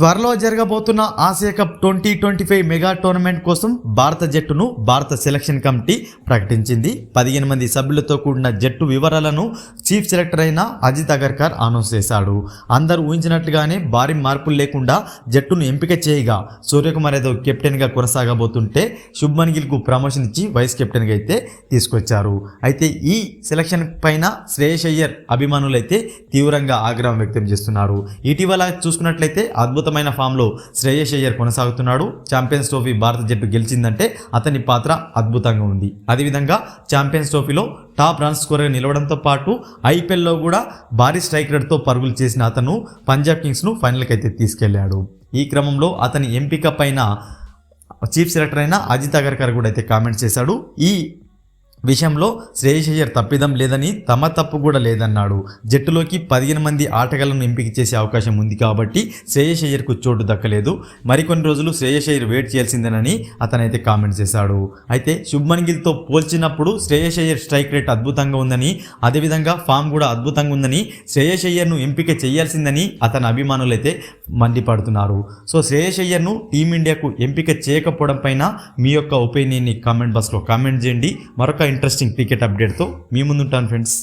త్వరలో జరగబోతున్న Asia cup twenty twenty five mega tournament కోసం భారత జట్టును భారత సెలక్షన్ కమిటీ ప్రకటించింది. పదిహేను మంది సభ్యులతో కూడిన జట్టు వివరాలను చీఫ్ సెలెక్టర్ అయిన అజిత్ అగర్కర్ అనౌన్స్ చేశాడు. అందరూ ఊహించినట్లుగానే భారీ మార్పులు లేకుండా జట్టును ఎంపిక చేయగా సూర్యకుమార్ యాదవ్ కెప్టెన్గా కొనసాగబోతుంటే శుభ్మన్ గిల్కు ప్రమోషన్ ఇచ్చి వైస్ కెప్టెన్గా అయితే తీసుకొచ్చారు. అయితే ఈ సెలక్షన్ పైన శ్రేయస్ అయ్యర్ అభిమానులు అయితే తీవ్రంగా ఆగ్రహం వ్యక్తం చేస్తున్నారు. ఇటీవల చూసుకున్నట్లయితే అద్భుత అద్భుతమైన ఫామ్లో శ్రేయస్ అయ్యర్ కొనసాగుతున్నాడు. ఛాంపియన్స్ ట్రోఫీ భారత జట్టు గెలిచిందంటే అతని పాత్ర అద్భుతంగా ఉంది. అదేవిధంగా ఛాంపియన్స్ ట్రోఫీలో టాప్ రన్ స్కోర్గా నిలవడంతో పాటు ఐపీఎల్లో కూడా భారీ స్ట్రైక్ రేట్తో పరుగులు చేసిన అతను పంజాబ్ కింగ్స్ను ఫైనల్కి అయితే తీసుకెళ్ళాడు. ఈ క్రమంలో అతని ఎంపిక పైన చీఫ్ సెలెక్టర్ అయిన అజిత్ అగర్కర్ కూడా అయితే కామెంట్ చేశాడు. ఈ విషయంలో శ్రేయస్ అయ్యర్ తప్పిదం లేదని తమ తప్పు కూడా లేదన్నాడు. జట్టులోకి పదిహేను మంది ఆటగాళ్ళను ఎంపిక చేసే అవకాశం ఉంది కాబట్టి శ్రేయసయ్యర్కు చోటు దక్కలేదు. మరికొన్ని రోజులు శ్రేయస్ వెయిట్ చేయాల్సిందేనని అతనైతే కామెంట్ చేశాడు. అయితే శుభ్మన్ గిల్తో పోల్చినప్పుడు శ్రేయస్ అయ్యర్ స్ట్రైక్ రేట్ అద్భుతంగా ఉందని అదేవిధంగా ఫామ్ కూడా అద్భుతంగా ఉందని శ్రేయసయ్యర్ను ఎంపిక చేయాల్సిందని అతని అభిమానులు అయితే మండిపడుతున్నారు. సో శ్రేయసయ్యర్ను టీమిండియాకు ఎంపిక చేయకపోవడం పైన మీ యొక్క ఒపీనియన్ని కామెంట్ బాక్స్లో కామెంట్ చేయండి. మరొక ఇంట్రెస్టింగ్ క్రికెట్ అప్డేట్తో మీ ముందుంటాను ఫ్రెండ్స్